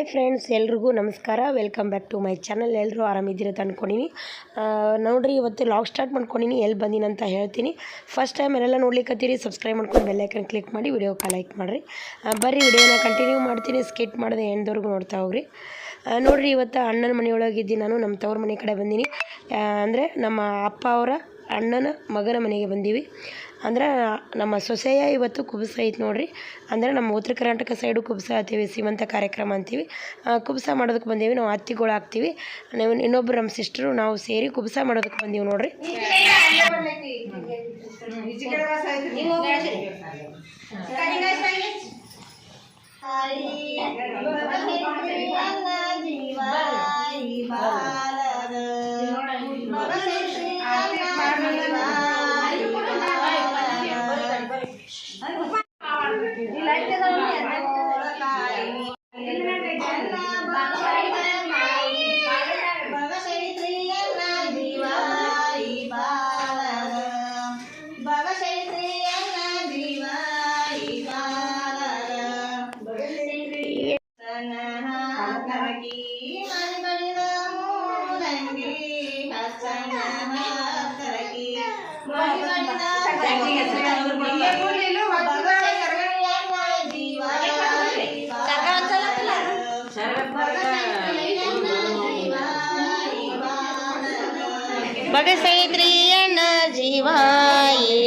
Hi friends, ಎಲ್ರಿಗೂ ನಮಸ್ಕಾರ. Welcome back to my channel ಎಲ್ಲರೂ ಆರಾಮಿದ್ದೀರ ಅಂದ್ಕೊಂಡಿನಿ ನೋಡಿರಿ, ಇವತ್ತು ಲಾಗ್ ಸ್ಟಾರ್ಟ್ ಮಾಡ್ಕೊಂಡಿನಿ. ಎಲ್ಲಿ ಬಂದಿನಿ ಅಂತ ಹೇಳ್ತೀನಿ. ಫಸ್ಟ್ ಟೈಮ್ ಎಲ್ಲ ನೋಡ್ಲಿಕ್ಕತ್ತೀರಿ ಸಬ್ಸ್ಕ್ರೈಬ್ ಮಾಡ್ಕೊಂಡು ಬೆಲ್ಲೈಕನ್ ಕ್ಲಿಕ್ ಮಾಡಿ ವಿಡಿಯೋಕ್ಕೆ ಲೈಕ್ ಮಾಡಿರಿ. ಬರ್ರಿ ವಿಡಿಯೋನ ಕಂಟಿನ್ಯೂ ಮಾಡ್ತೀನಿ. ಸ್ಕಿಟ್ ಮಾಡಿದೆ ಎಂದವ್ರಿಗೂ ನೋಡ್ತಾ ಹೋಗ್ರಿ. ನೋಡಿರಿ, ಇವತ್ತು ಅಣ್ಣನ ಮನೆಯೊಳಗಿದ್ದೀನಿ ನಾನು. ನಮ್ಮ ತವ್ರ ಮನೆ ಕಡೆ ಬಂದೀನಿ. ಅಂದರೆ ನಮ್ಮ ಅಪ್ಪ ಅವರ ಅಣ್ಣನ ಮಗನ ಮನೆಗೆ ಬಂದೀವಿ. ಅಂದ್ರೆ ನಮ್ಮ ಸೊಸೆಯ ಇವತ್ತು ಕುಬಸ ಐತೆ ನೋಡ್ರಿ. ಅಂದ್ರೆ ನಮ್ಮ ಉತ್ತರ ಕರ್ನಾಟಕ ಸೈಡು ಕುಬಸ ಹಾಕ್ತೀವಿ ಸೀಮಂತ ಕಾರ್ಯಕ್ರಮ ಅಂತೀವಿ. ಕುಬ್ಸ ಮಾಡೋದಕ್ಕೆ ಬಂದೀವಿ, ನಾವು ಅತ್ತಿಗಳು ಹಾಕ್ತೀವಿ. ನೀವು ಇನ್ನೊಬ್ರು ನಮ್ಮ ಸಿಸ್ಟರು, ನಾವು ಸೇರಿ ಕುಬಸ ಮಾಡೋದಕ್ಕೆ ಬಂದೀವಿ ನೋಡ್ರಿ. ನೋಡಿ ಅಣ್ಣ ಜೀವ ಈ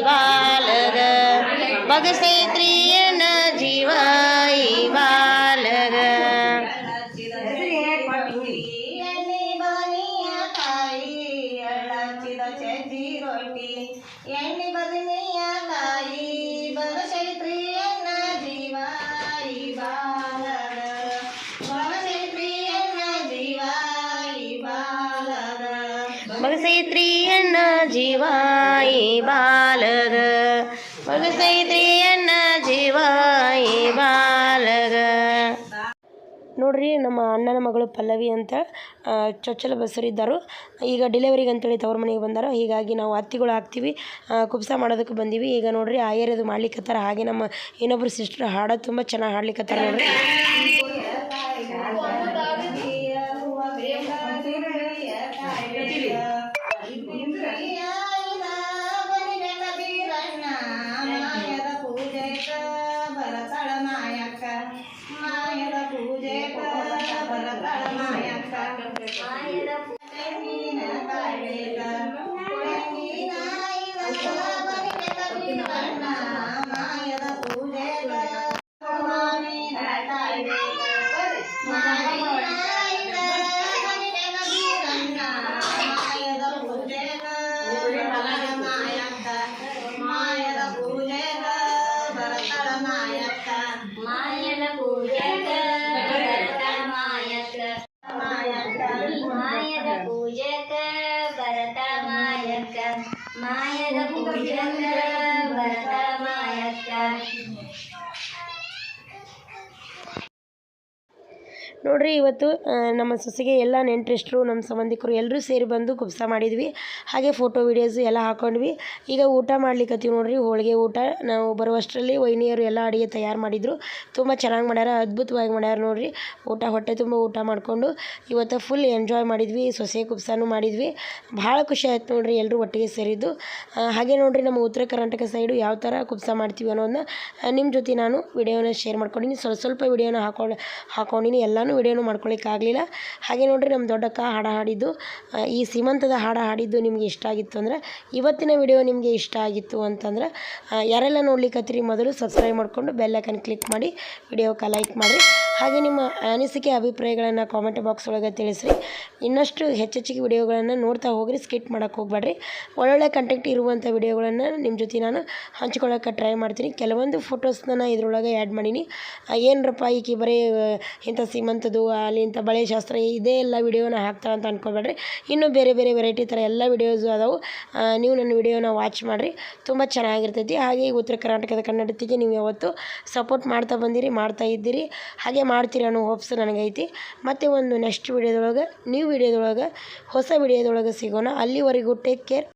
ಬಾಲಗ ಬಗಸೈತ್ರಿ ಅಣ್ಣ ಜೀವ ಈ ಬಾಲಗ ಬಗಸೈತ್ರಿ ಜೀವಾಯಿ ಬಾಲಗ. ಮಗಸೈತ್ರಿಯನ್ನ ಜೀವಾಯಿ ಜೀವ ಬಾಲಗ. ನೋಡ್ರಿ, ನಮ್ಮ ಅಣ್ಣನ ಮಗಳು ಪಲ್ಲವಿ ಅಂತ ಚೊಚ್ಚಲ ಬಸರಿದ್ದರು ಈಗ ಡೆಲಿವರಿಗೆ ಅಂತೇಳಿ ತವ್ರ ಮನೆಗೆ ಬಂದಾರ. ಹೀಗಾಗಿ ನಾವು ಅತ್ತಿಗಳು ಹಾಕ್ತೀವಿ ಕುಬ್ಸ ಮಾಡೋದಕ್ಕೆ ಬಂದೀವಿ. ಈಗ ನೋಡ್ರಿ, ಆಯರದು ಮಾಡ್ಲಿಕ್ಕತ್ತಾರ ಹಾಗೆ ನಮ್ಮ ಇನ್ನೊಬ್ರು ಸಿಸ್ಟರ್ ಹಾಡೋದು ತುಂಬ ಚೆನ್ನಾಗಿ ಹಾಡ್ಲಿಕ್ಕತ್ತಾರ ನೋಡ್ರಿ. మాయడ పూజ భరత మాయక్క మాయడ పూజ మాయక మాయక భుజంగ భరత మాయక్క ನೋಡ್ರಿ, ಇವತ್ತು ನಮ್ಮ ಸೊಸೆಗೆ ಎಲ್ಲ ನೆಂಟರಿಷ್ಟರು, ನಮ್ಮ ಸಂಬಂಧಿಕರು ಎಲ್ಲರೂ ಸೇರಿ ಬಂದು ಕುಪ್ಸ ಮಾಡಿದ್ವಿ. ಹಾಗೆ ಫೋಟೋ ವೀಡಿಯೋಸು ಎಲ್ಲ ಹಾಕೊಂಡ್ವಿ. ಈಗ ಊಟ ಮಾಡ್ಲಿಕ್ಕತ್ತೀವಿ ನೋಡ್ರಿ, ಹೋಳಿಗೆ ಊಟ. ನಾವು ಬರುವಷ್ಟರಲ್ಲಿ ವೈನಿಯರು ಎಲ್ಲ ಅಡುಗೆ ತಯಾರು ಮಾಡಿದರು. ತುಂಬ ಚೆನ್ನಾಗಿ ಮಾಡ್ಯಾರ, ಅದ್ಭುತವಾಗಿ ಮಾಡ್ಯಾರ ನೋಡ್ರಿ. ಊಟ, ಹೊಟ್ಟೆ ತುಂಬ ಊಟ ಮಾಡಿಕೊಂಡು ಇವತ್ತು ಫುಲ್ ಎಂಜಾಯ್ ಮಾಡಿದ್ವಿ, ಸೊಸೆ ಕುಬ್ಸನೂ ಮಾಡಿದ್ವಿ. ಭಾಳ ಖುಷಿ ಆಯ್ತು ನೋಡ್ರಿ ಎಲ್ಲರೂ ಒಟ್ಟಿಗೆ ಸೇರಿದ್ದು. ಹಾಗೆ ನೋಡ್ರಿ, ನಮ್ಮ ಉತ್ತರ ಕರ್ನಾಟಕ ಸೈಡು ಯಾವ ಥರ ಕುಪ್ಸ ಮಾಡ್ತೀವಿ ಅನ್ನೋದನ್ನ ನಿಮ್ಮ ಜೊತೆ ನಾನು ವಿಡಿಯೋನ ಶೇರ್ ಮಾಡ್ಕೊಂಡಿನಿ. ಸ್ವಲ್ಪ ಸ್ವಲ್ಪ ವಿಡಿಯೋನ ಹಾಕೊಂಡು ಹಾಕೊಂಡಿನಿ ಎಲ್ಲನೂ. ವಿಡಿಯೋನು ಮಾಡ್ಕೊಳಿಕ್ಕಾಗಲಿಲ್ಲ ಹಾಗೆ ನೋಡಿರಿ ನಮ್ಮ ದೊಡ್ಡಕ್ಕ ಹಾಡು ಹಾಡಿದ್ದು. ಈ ಸೀಮಂತದ ಹಾಡು ಹಾಡಿದ್ದು ನಿಮಗೆ ಇಷ್ಟ ಆಗಿತ್ತು ಅಂದರೆ, ಇವತ್ತಿನ ವಿಡಿಯೋ ನಿಮಗೆ ಇಷ್ಟ ಆಗಿತ್ತು ಅಂತಂದ್ರೆ ಯಾರೆಲ್ಲ ನೋಡ್ಲಿಕ್ಕತ್ತೀರಿ ಮೊದಲು ಸಬ್ಸ್ಕ್ರೈಬ್ ಮಾಡಿಕೊಂಡು ಬೆಲ್ಲೈಕನ್ ಕ್ಲಿಕ್ ಮಾಡಿ ವಿಡಿಯೋಕ್ಕೆ ಲೈಕ್ ಮಾಡಿರಿ ಹಾಗೆ ನಿಮ್ಮ ಅನಿಸಿಕೆ ಅಭಿಪ್ರಾಯಗಳನ್ನು ಕಾಮೆಂಟ್ ಬಾಕ್ಸ್ ಒಳಗೆ ತಿಳಿಸ್ರಿ. ಇನ್ನಷ್ಟು ಹೆಚ್ಚೆಚ್ಚಿಗೆ ವಿಡಿಯೋಗಳನ್ನು ನೋಡ್ತಾ ಹೋಗ್ರಿ ಸ್ಕಿಟ್ ಮಾಡೋಕ್ಕೆ ಹೋಗ್ಬೇಡ್ರಿ. ಒಳ್ಳೊಳ್ಳೆ ಕಂಟೆಂಟ್ ಇರುವಂಥ ವಿಡಿಯೋಗಳನ್ನು ನಿಮ್ಮ ಜೊತೆ ನಾನು ಹಂಚ್ಕೊಳ್ಳೋಕೆ ಟ್ರೈ ಮಾಡ್ತೀನಿ. ಕೆಲವೊಂದು ಫೋಟೋಸ್ನ ನಾನು ಇದ್ರೊಳಗೆ ಆ್ಯಡ್ ಮಾಡೀನಿ. ಏನರಪ್ಪ ಈಕಿ ಬರೀ ಇಂಥ ಸೀಮಂತದ್ದು ಅಲ್ಲಿ ಇಂಥ ಬಳೆ ಶಾಸ್ತ್ರ, ಇದೇ ಎಲ್ಲ ವಿಡಿಯೋನ ಹಾಕ್ತಾರೆ ಅಂತ ಅಂದ್ಕೊಬೇಡ್ರಿ ಇನ್ನೂ ಬೇರೆ ಬೇರೆ ವೆರೈಟಿ ಥರ ಎಲ್ಲ ವಿಡಿಯೋಸು ಅದಾವು. ನೀವು ನನ್ನ ವಿಡಿಯೋನ ವಾಚ್ ಮಾಡಿರಿ. ತುಂಬ ಚೆನ್ನಾಗಿರ್ತೈತಿ. ಹಾಗೆ ಉತ್ತರ ಕರ್ನಾಟಕದ ಕನ್ನಡತಿಗೆ ನೀವು ಯಾವತ್ತು ಸಪೋರ್ಟ್ ಮಾಡ್ತಾ ಬಂದಿರಿ, ಮಾಡ್ತಾ ಇದ್ದೀರಿ. ಹಾಗೆ ಮಾಡ್ತೀರಿ ಅನ್ನೋ ಹೋಪ್ಸ್ ನನಗೈತಿ. ಮತ್ತು ಒಂದು ನೆಕ್ಸ್ಟ್ ವಿಡಿಯೋದೊಳಗೆ ನ್ಯೂ ವಿಡಿಯೋದೊಳಗೆ ಹೊಸ ವಿಡಿಯೋದೊಳಗೆ ಸಿಗೋಣ. ಅಲ್ಲಿವರೆಗೂ ಟೇಕ್ ಕೇರ್